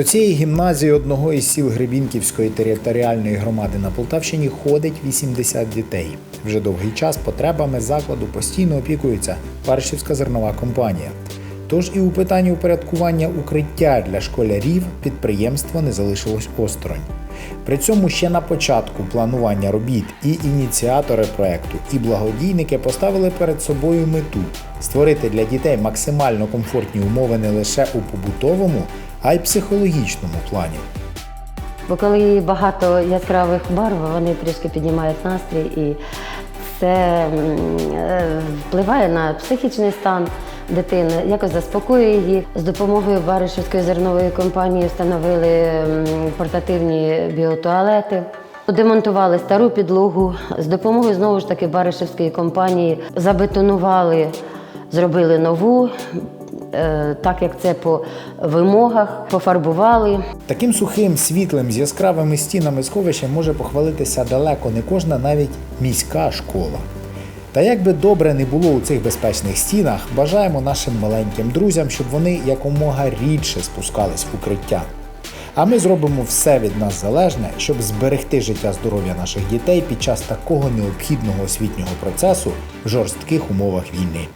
До цієї гімназії одного із сіл Гребінківської територіальної громади на Полтавщині ходить 80 дітей. Вже довгий час потребами закладу постійно опікується Паршівська зернова компанія. Тож і у питанні упорядкування укриття для школярів підприємство не залишилось осторонь. При цьому ще на початку планування робіт і ініціатори проекту, і благодійники поставили перед собою мету створити для дітей максимально комфортні умови не лише у побутовому, а й психологічному плані. Бо коли багато яскравих барв, вони трішки піднімають настрій і це е, впливає на психічний стан дитини, якось заспокоює їх. З допомогою Баришівської зернової компанії встановили портативні біотуалети. Демонтували стару підлогу з допомогою знову ж таки Баришівської компанії забетонували, зробили нову, так як це по вимогах, пофарбували. Таким сухим, світлим, з яскравими стінами сховища може похвалитися далеко не кожна навіть міська школа. Та як би добре не було у цих безпечних стінах, бажаємо нашим маленьким друзям, щоб вони якомога рідше спускались в укриття. А ми зробимо все від нас залежне, щоб зберегти життя здоров'я наших дітей під час такого необхідного освітнього процесу в жорстких умовах війни.